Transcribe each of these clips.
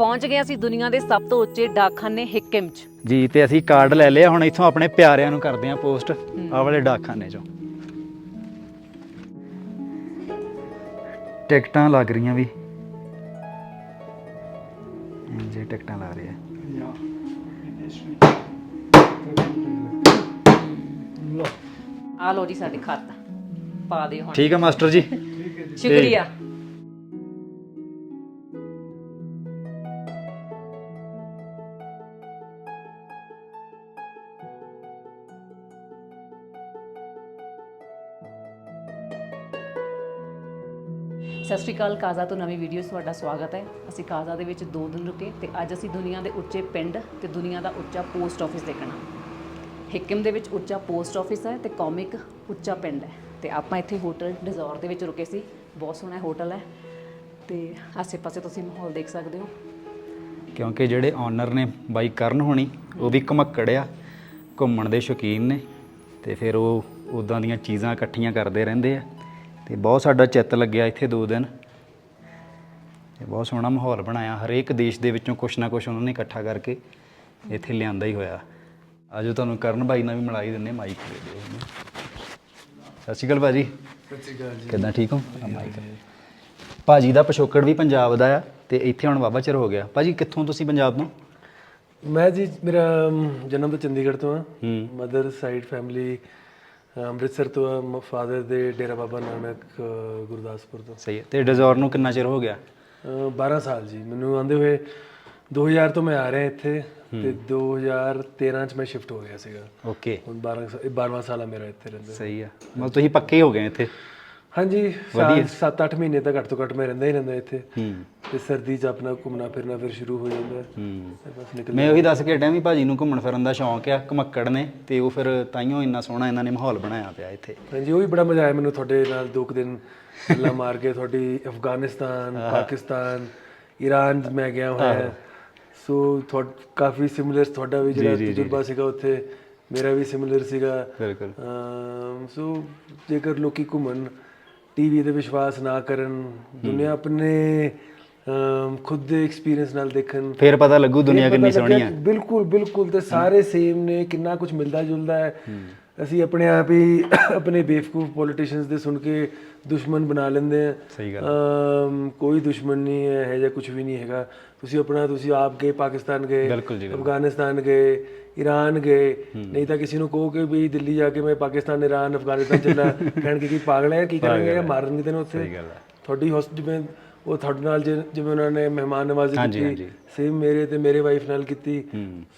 ਪਹੁੰਚ ਗਏ ਅਸੀਂ ਦੁਨੀਆ ਦੇ ਸਭ ਤੋਂ ਉੱਚੇ ਡਾਕਖਾਨੇ ਹਿੱਕਿਮ 'ਚ। ਜੀ ਤੇ ਅਸੀਂ ਕਾਰਡ ਲੈ ਲਿਆ ਹੁਣ ਇੱਥੋਂ ਆਪਣੇ ਪਿਆਰਿਆਂ ਨੂੰ ਕਰਦੇ ਆਂ ਪੋਸਟ। ਆਹ ਵਾਲੇ ਡਾਕਖਾਨੇ ਚੋਂ। ਟਿਕਟਾਂ ਲੱਗ ਰਹੀਆਂ ਵੀ। ਜੀ ਟਿਕਟਾਂ ਲਾ ਰਹੇ ਆ। ਆ ਲੋ ਜੀ ਸਾਡੇ ਖਾਤਾ। ਪਾ ਦਿਓ ਹੁਣ। ਠੀਕ ਹੈ ਮਾਸਟਰ ਜੀ। ਸ਼ੁਕਰੀਆ। ਸਤਿ ਸ਼੍ਰੀ ਅਕਾਲ, ਕਾਜ਼ਾ ਤੋਂ ਨਵੀਂ ਵੀਡੀਓ 'ਚ ਤੁਹਾਡਾ ਸਵਾਗਤ ਹੈ। ਅਸੀਂ ਕਾਜ਼ਾ ਦੇ ਵਿੱਚ 2 ਦਿਨ ਰੁਕੇ ਤੇ ਅੱਜ ਅਸੀਂ ਦੁਨੀਆ ਦੇ ਉੱਚੇ ਪਿੰਡ ਤੇ ਦੁਨੀਆ ਦਾ ਉੱਚਾ ਪੋਸਟ ਆਫਿਸ ਦੇਖਣਾ। ਹਿੱਕਮ ਦੇ ਵਿੱਚ ਉੱਚਾ ਪੋਸਟ ਆਫਿਸ ਹੈ ਤੇ ਕੌਮਿਕ ਉੱਚਾ ਪਿੰਡ ਹੈ। ਤੇ ਆਪਾਂ ਇੱਥੇ ਹੋਟਲ ਡਿਜ਼ੌਰ ਦੇ ਵਿੱਚ ਰੁਕੇ ਸੀ। ਬਹੁਤ ਸੋਹਣਾ ਹੋਟਲ ਹੈ ਤੇ ਆਸੇ-ਪਾਸੇ ਤੁਸੀਂ ਮਾਹੌਲ ਦੇਖ ਸਕਦੇ ਹੋ। ਕਿਉਂਕਿ ਜਿਹੜੇ ਓਨਰ ਨੇ ਬਾਈ ਕਰਨ ਹੋਣੀ, ਉਹ ਵੀ ਘਮੱਕੜ ਆ ਘੁੰਮਣ ਦੇ ਸ਼ੌਕੀਨ ਨੇ ਤੇ ਫਿਰ ਉਹ ਉਦਾਂ ਦੀਆਂ ਚੀਜ਼ਾਂ ਇਕੱਠੀਆਂ ਕਰਦੇ ਰਹਿੰਦੇ ਆ। ਤੇ ਬਹੁਤ ਸਾਡਾ ਚਿੱਤ ਲੱਗਿਆ ਇੱਥੇ ਦੋ ਦਿਨ। ਤੇ ਬਹੁਤ ਸੋਹਣਾ ਮਾਹੌਲ ਬਣਾਇਆ। ਹਰੇਕ ਦੇਸ਼ ਦੇ ਵਿੱਚੋਂ ਕੁਛ ਨਾ ਕੁਛ ਉਹਨਾਂ ਨੇ ਇਕੱਠਾ ਕਰਕੇ ਇੱਥੇ ਲਿਆਂਦਾ ਹੀ ਹੋਇਆ। ਆਜੋ ਤੁਹਾਨੂੰ ਕਰਨ ਬਾਈ ਨਾਲ ਵੀ ਮਿਲਾਈ ਦਿੰਨੇ ਮਾਈਕ ਦੇ ਦਿਓ ਉਹਨੂੰ। ਸਤਿ ਸ਼੍ਰੀ ਅਕਾਲ ਭਾਜੀ। ਸਤਿ ਸ਼੍ਰੀ ਅਕਾਲ ਜੀ। ਕਿੱਦਾਂ ਠੀਕ ਹੋ? ਆਹ ਮਾਈਕ ਭਾਜੀ ਦਾ ਪਿਛੋਕੜ ਵੀ ਪੰਜਾਬ ਦਾ ਆ ਤੇ ਇੱਥੇ ਹੁਣ ਵਾਹਵਾ ਚਿਰ ਹੋ ਗਿਆ। ਭਾਜੀ ਕਿੱਥੋਂ ਤੁਸੀਂ ਪੰਜਾਬ ਤੋਂ? ਮੈਂ ਜੀ ਮੇਰਾ ਅਮ, ਜਨਮ ਤਾਂ ਚੰਡੀਗੜ੍ਹ ਤੋਂ ਆ। ਹੂੰ। ਮਦਰ ਸਾਈਡ ਫੈਮਿਲੀ ਅੰਮ੍ਰਿਤਸਰ ਤੋਂ ਫਾਦਰ ਦੇ ਡੇਰਾ ਬਾਬਾ ਨਾਨਕ ਗੁਰਦਾਸਪੁਰ ਤੋਂ। ਸਹੀ ਹੈ। ਤੇ ਡਿਜ਼ੌਰ ਨੂੰ ਕਿੰਨਾ ਚਿਰ ਹੋ ਗਿਆ? ਅ, 12 ਸਾਲ ਜੀ। ਮੈਨੂੰ ਆਂਦੇ ਹੋਏ 2000 ਤੋਂ ਮੈਂ ਆ ਰਿਹਾ ਇੱਥੇ ਤੇ 2013 ਚ ਮੈਂ ਸ਼ਿਫਟ ਹੋ ਗਿਆ ਸੀਗਾ। ਓਕੇ ਹੁਣ 12 ਸਾ- ਇਹ 12ਵਾਂ ਸਾਲ ਆ ਮੇਰਾ ਇੱਥੇ ਰਹਿੰਦੇ ਸਹੀ ਆ ਮਤਲਬ ਤੁਸੀਂ ਪੱਕੇ ਹੋ ਗਏ ਇੱਥੇ? ਹਾਂਜੀ 7-8 ਮਹੀਨੇ ਤੱਕ ਘੱਟ ਤੋਂ ਘੱਟ ਮੈਂ ਰਹਿੰਦਾ ਹੀ ਰਹਿੰਦਾ ਇੱਥੇ। ਹੂੰ। ਤੇ ਸਰਦੀ ਚ ਆਪਣਾ ਘੁੰਮਣਾ ਫਿਰਨਾ ਫਿਰ ਸ਼ੁਰੂ ਹੋ ਜਾਂਦਾ। ਹੈ। ਹੂੰ ਤੇ ਬਸ ਨਿਕਲ ਮੈਂ ਉਹੀ ਦੱਸ ਕੇ ਹਟਿਆ ਵੀ ਭਾਜੀ ਨੂੰ ਘੁੰਮਣ ਫਿਰਨ ਦਾ ਸ਼ੌਂਕ ਆ ਘਮੱਕੜ ਨੇ ਤੇ ਉਹ ਫਿਰ ਤਾਈਓ ਇੰਨਾ ਸੋਹਣਾ ਇਹਨਾਂ ਨੇ ਮਾਹੌਲ ਬਣਾਇਆ ਪਿਆ ਇੱਥੇ। ਹਾਂਜੀ ਉਹ ਵੀ ਬੜਾ ਮਜ਼ਾ ਆਇਆ ਮੈਨੂੰ ਤੁਹਾਡੇ ਨਾਲ ਦੋ ਕੁ ਦਿਨ ਗੱਲਾਂ ਮਾਰ ਕੇ ਤੁਹਾਡੀ ਅਫਗਾਨਿਸਤਾਨ ਪਾਕਿਸਤਾਨ ਈਰਾਨ ਮੈਂ ਗਿਆ ਹੋਇਆ। ਸੋ ਤੁਹਾਡ ਕਾਫੀ ਸਿਮਿਲਰ ਤੁਹਾਡਾ ਵੀ ਜਿਹੜਾ ਤਜਰਬਾ ਸੀਗਾ ਉੱਥੇ ਮੇਰਾ ਵੀ ਸਿਮਿਲਰ ਸੀਗਾ। ਬਿਲਕੁਲ। ਸੋ ਜੇਕਰ ਲੋਕੀ ਘੁੰਮਣ ਟੀਵੀ ਤੇ ਵਿਸ਼ਵਾਸ ਨਾ ਕਰਨ ਦੁਨੀਆ ਆਪਣੇ ਖੁਦ ਦੇ ਐਕਸਪੀਰੀਅੰਸ ਨਾਲ ਦੇਖਣ। ਫਿਰ ਪਤਾ ਲੱਗੂ ਦੁਨੀਆ ਕਿੰਨੀ ਸੋਹਣੀ ਕਿ ਬਿਲਕੁਲ ਬਿਲਕੁਲ ਤੇ ਸਾਰੇ ਸੇਮ ਨੇ ਕਿੰਨਾ ਕੁਝ ਮਿਲਦਾ ਜੁਲਦਾ ਹੈ। ਅਸੀਂ ਆਪਣੇ ਆਪ ਹੀ ਆਪਣੇ ਬੇਵਕੂਫ ਪੋਲੀਟੀਸ਼ੀਅਨਸ ਦੇ ਸੁਣ ਕੇ ਦੁਸ਼ਮਣ ਬਣਾ ਲੈਂਦੇ ਆ ਸਹੀ ਗੱਲ ਕੋਈ ਦੁਸ਼ਮਣ ਨਹੀਂ ਹੈ ਹੈ ਜਾਂ ਕੁਝ ਵੀ ਨਹੀਂ ਹੈਗਾ। ਤੁਸੀਂ ਆਪਣਾ ਤੁਸੀਂ ਆਪ ਗਏ ਪਾਕਿਸਤਾਨ ਗਏ। ਅਫਗਾਨਿਸਤਾਨ ਗਏ ਈਰਾਨ ਗਏ। ਨਹੀਂ ਤਾਂ ਕਿਸੇ ਨੂੰ ਕਹੋ ਕਿ ਵੀ ਦਿੱਲੀ ਜਾ ਕੇ ਮੈਂ ਪਾਕਿਸਤਾਨ ਈਰਾਨ ਅਫਗਾਨਿਸਤਾਨ ਚੱਲਾ। ਕਹਿਣਗੇ ਕਿ ਪਾਗਲ ਹੈ ਕੀ ਕਰਾਂਗੇ ਮਾਰਨਗੇ ਤੈਨੂੰ ਉੱਥੇ। ਸਹੀ ਗੱਲ ਹੈ ਤੁਹਾਡੀ ਹੋਸਟ ਜਿਵੇਂ ਉਹ ਤੁਹਾਡੇ ਨਾਲ ਜਿਵੇਂ ਉਹਨਾਂ ਨੇ ਮਹਿਮਾਨ ਨਵਾਜ਼ੀ ਕੀਤੀ। ਸੇਮ ਮੇਰੇ ਤੇ ਮੇਰੇ ਵਾਈਫ ਨਾਲ ਕੀਤੀ।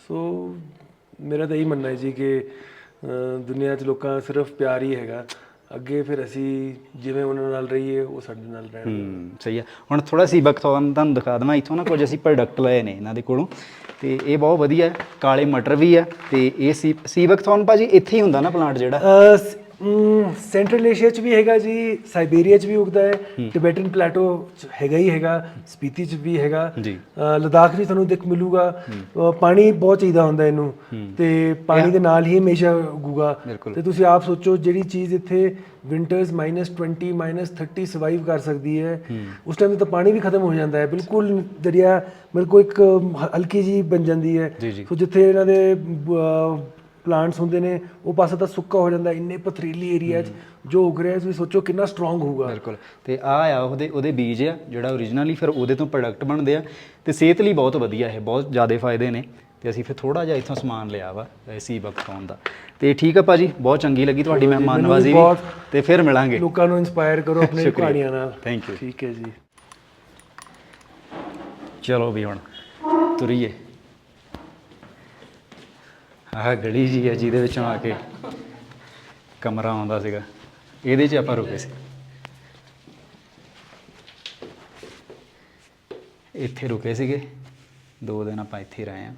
ਸੋ ਮੇਰਾ ਤਾਂ ਇਹੀ ਮੰਨਣਾ ਹੈ ਜੀ ਕਿ ਦੁਨੀਆ 'ਚ ਲੋਕਾਂ ਸਿਰਫ ਪਿਆਰ ਹੀ ਹੈਗਾ। ਅੱਗੇ ਫਿਰ ਅਸੀਂ ਜਿਵੇਂ ਉਹਨਾਂ ਨਾਲ ਰਹੀਏ ਉਹ ਸਾਡੇ ਨਾਲ ਰਹਿਣ ਹੂੰ ਸਹੀ ਆ। ਹੁਣ ਥੋੜਾ ਸੀ ਬਖਤੌਨ ਤੁਹਾਨੂੰ ਦਿਖਾ ਦਵਾਂ ਇੱਥੋਂ ਨਾ ਕੁਝ ਅਸੀਂ ਪ੍ਰੋਡਕਟ ਲਏ ਨੇ ਇਹਨਾਂ ਦੇ ਕੋਲੋਂ। ਤੇ ਇਹ ਬਹੁਤ ਵਧੀਆ ਕਾਲੇ ਮਟਰ ਵੀ ਆ ਤੇ ਇਹ ਸੀ ਸੀ ਬਖਤੌਨ ਭਾਜੀ ਇੱਥੇ ਹੀ ਹੁੰਦਾ ਨਾ ਪਲਾਂਟ ਜਿਹੜਾ? ਸੈਂਟਰਲ ਏਸ਼ੀਆ 'ਚ ਵੀ ਹੈਗਾ ਜੀ ਸਾਈਬੇਰੀਆ 'ਚ ਵੀ ਉਗਦਾ ਹੈ ਟਿਬੇਟਨ ਪਲੇਟੋ 'ਚ ਹੈਗਾ ਹੀ ਹੈਗਾ ਸਪੀਤੀ 'ਚ ਵੀ ਹੈਗਾ। ਲਦਾਖ ਵੀ ਤੁਹਾਨੂੰ ਦੇਖ ਮਿਲੂਗਾ। ਪਾਣੀ ਬਹੁਤ ਚਾਹੀਦਾ ਹੁੰਦਾ ਇਹਨੂੰ। ਤੇ ਪਾਣੀ ਦੇ ਨਾਲ ਹੀ ਹਮੇਸ਼ਾ ਉਗੂਗਾ। ਤੇ ਤੁਸੀਂ ਆਪ ਸੋਚੋ ਜਿਹੜੀ ਚੀਜ਼ ਇੱਥੇ ਵਿੰਟਰਸ -20 -30 ਸਰਵਾਈਵ ਕਰ ਸਕਦੀ ਹੈ ਉਸ ਟਾਈਮ ਤਾਂ ਪਾਣੀ ਵੀ ਖਤਮ ਹੋ ਜਾਂਦਾ ਹੈ। ਬਿਲਕੁਲ ਦਰਿਆ ਬਿਲਕੁਲ ਇੱਕ ਹਲਕੀ ਜੀ ਬਣ ਜਾਂਦੀ ਹੈ। ਸੋ ਜਿੱਥੇ ਇਹਨਾਂ ਦੇ ਪਲਾਂਟਸ ਹੁੰਦੇ ਨੇ ਉਹ ਪਾਸਾ ਤਾਂ ਸੁੱਕਾ ਹੋ ਜਾਂਦਾ ਇੰਨੇ ਪਥਰੀਲੀ ਏਰੀਆ 'ਚ ਜੋ ਉਗ ਰਿਹਾ ਤੁਸੀਂ ਸੋਚੋ ਕਿੰਨਾ ਸਟਰੋਂਗ ਹੋਊਗਾ। ਬਿਲਕੁਲ। ਤੇ ਆ ਆ ਉਹਦੇ ਉਹਦੇ ਬੀਜ ਆ ਜਿਹੜਾ ਓਰੀਜਨਲੀ ਫਿਰ ਉਹਦੇ ਤੋਂ ਪ੍ਰੋਡਕਟ ਬਣਦੇ ਆ ਤੇ ਸਿਹਤ ਲਈ ਬਹੁਤ ਵਧੀਆ ਇਹ ਬਹੁਤ ਜ਼ਿਆਦਾ ਫਾਇਦੇ ਨੇ। ਤੇ ਅਸੀਂ ਫਿਰ ਥੋੜਾ ਜਿਹਾ ਇੱਥੋਂ ਸਮਾਨ ਲਿਆ ਵਾ ਸੀ ਬਖਤੌਨ ਦਾ। ਤੇ ਠੀਕ ਆ ਭਾਜੀ ਬਹੁਤ ਚੰਗੀ ਲੱਗੀ ਤੁਹਾਡੀ ਮਹਿਮਾਨ ਮੈਨੂੰ ਵੀ ਤੇ ਫਿਰ ਮਿਲਾਂਗੇ। ਲੋਕਾਂ ਨੂੰ ਇਨਸਪਾਇਰ ਕਰੋ ਆਪਣੀ। ਕਹਾਣੀਆਂ ਨਾਲ। Thank you. ਠੀਕ ਹੈ ਜੀ। ਚਲੋ ਵੀ ਹੁਣ ਤੁਰੀਏ। ਆਹ ਗਲੀ ਜੀ ਹੈ ਜਿਹਦੇ ਵਿੱਚੋਂ ਆ ਕੇ ਕਮਰਾ ਆਉਂਦਾ ਸੀਗਾ। ਇਹਦੇ 'ਚ ਆਪਾਂ ਰੁਕੇ ਸੀ। ਇੱਥੇ ਰੁਕੇ ਸੀਗੇ। ਦੋ ਦਿਨ ਆਪਾਂ ਇੱਥੇ ਰਹੇ ਆ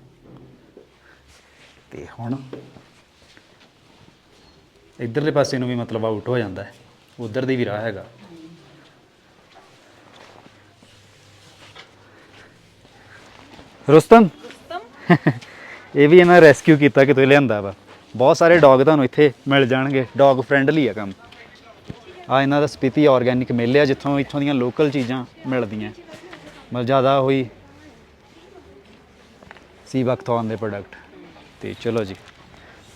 ਤੇ ਹੁਣ ਇਧਰਲੇ ਪਾਸੇ ਨੂੰ ਵੀ ਮਤਲਬ ਆਊਟ ਹੋ ਜਾਂਦਾ ਹੈ। ਉਧਰ ਦੀ ਵੀ ਰਾਹ ਹੈਗਾ। ਰੁਸਤਮ? ਇਹ ਵੀ ਇਹਨਾਂ ਰੈਸਕਿਊ ਕੀਤਾ ਕਿਤੋਂ ਲਿਆਂਦਾ ਵਾ। ਬਹੁਤ ਸਾਰੇ ਡੌਗ ਤੁਹਾਨੂੰ ਇੱਥੇ ਮਿਲ ਜਾਣਗੇ। ਡੌਗ ਫ੍ਰੈਂਡਲੀ ਆ ਕੰਮ। ਆ ਇਹਨਾਂ ਦਾ ਸਪੀਤੀ ਆਰਗੈਨਿਕ ਮੇਲੇ ਆ ਜਿੱਥੋਂ ਇੱਥੋਂ ਦੀਆਂ ਲੋਕਲ ਚੀਜ਼ਾਂ ਮਿਲਦੀਆਂ। ਮਤਲਬ ਜ਼ਿਆਦਾ ਹੋਈ ਸੀ ਬਖਤੌਨ ਦੇ ਪ੍ਰੋਡਕਟ ਤੇ ਚਲੋ ਜੀ